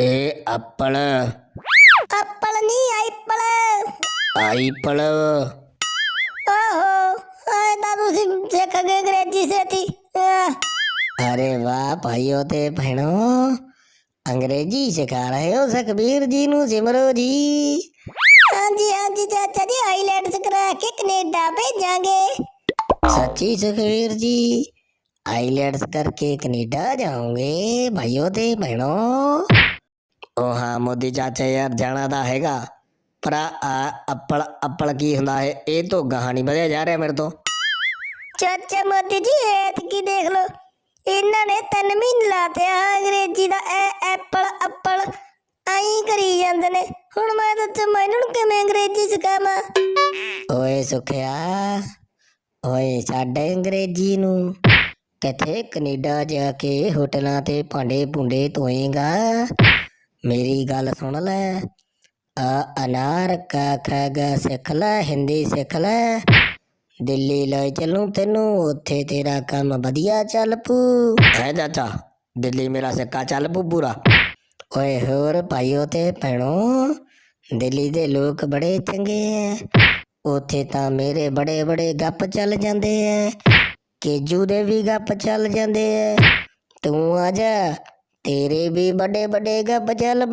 ਇਹ ਅੱਪਲ ਅੱਪਲ ਨਹੀਂ ਆਈਪਲ ਆਈਪਲ ਓਹੋ ਆਏ ਤਾਂ ਤੁਸੀਂ ਸਿੱਖ ਗਏ ਅੰਗਰੇਜ਼ੀ ਸੇਤੀ अरे वाह भाइयों ते बहनों अंग्रेजी सिखा रहे हो सुखबीर जी नु सिमरो जी ਹਾਂਜੀ ਹਾਂਜੀ ਚਾਚਾ ਜੀ ਆਈਲੈਂਡਸ ਕਰਾ ਕੇ ਕੈਨੇਡਾ ਭੇਜਾਂਗੇ सच्ची सुखबीर जी आईलेट्स करके कनेडा जाओगे भाइयों ते बहनों ਉਹ ਹਾਂ ਮੋਦੀ ਚਾਚਾ ਯਾਰ ਜਾਣਾ ਤਾਂ ਹੈਗਾ ਪਰ ਆ ਅੱਪਲ ਅੱਪਲ ਕੀ ਹੁੰਦਾ ਹੈ ਇਹ ਤੋਂ ਕਹਾਣੀ ਵਧਿਆ ਜਾ ਰਿਹਾ ਮੇਰੇ ਤੋਂ। ਚਾਚਾ ਮੋਦੀ ਜੀ ਐਤ ਕੀ ਦੇਖ ਲੋ ਇਹਨਾਂ ਨੇ ਤਿੰਨ ਮਹੀਨੇ ਲਾਤੇ ਆ ਅੰਗਰੇਜ਼ੀ ਦਾ ਐ ਐਪਲ ਅੱਪਲ ਆਈ ਕਰੀ ਜਾਂਦੇ ਨੇ। ਹੁਣ ਮੈਂ ਤਾਂ ਚਮਾ ਇਹਨਾਂ ਨੂੰ ਕਿਵੇਂ ਅੰਗਰੇਜ਼ੀ ਸਿਖਾਵਾਂ? ਓਏ ਸੁਖਿਆ ਓਏ ਸਾਡੇ ਅੰਗਰੇਜ਼ੀ ਨੂੰ। ਕਿੱਥੇ ਕੈਨੇਡਾ ਜਾ ਕੇ ਹੋਟਲਾਂ ਤੇ ਭਾਂਡੇ ਭੁੰਡੇ ਧੋਏਗਾ? ਮੇਰੀ ਗੱਲ ਸੁਣ ਲੈ। ਆ ਅਨਾਰ ਕਾ ਖਾਗਾ ਸਿੱਖ ਲੈ ਹਿੰਦੀ ਸਿੱਖ ਲੈ। ਦਿੱਲੀ ਲੈ ਚੱਲੂ ਤੈਨੂੰ ਉੱਥੇ ਤੇਰਾ ਕੰਮ ਵਧੀਆ ਚੱਲ ਪੂ। ਹੈ ਚਾਚਾ ਦਿੱਲੀ ਮੇਰਾ ਸਿੱਕਾ ਚੱਲ ਪੂ ਪੂਰਾ। ਓਏ ਹੋਰ ਭਾਈਓ ਤੇ ਭੈਣੋ ਦਿੱਲੀ ਦੇ ਲੋਕ ਬੜੇ ਚੰਗੇ ਐ। ਉੱਥੇ ਤਾਂ ਮੇਰੇ ਬੜੇ ਬੜੇ ਗੱਪ ਚੱਲ ਜਾਂਦੇ ਐ। ਕੇਜੂ ਦੇ ਵੀ ਗੱਪ ਚੱਲ ਜਾਂਦੇ ਐ। ਤੂੰ ਆ ਜਾ। ਤੇਰੇ ਵੀ ਵੱਡੇ ਵੱਡੇ ਗੱਪ ਚੱਲ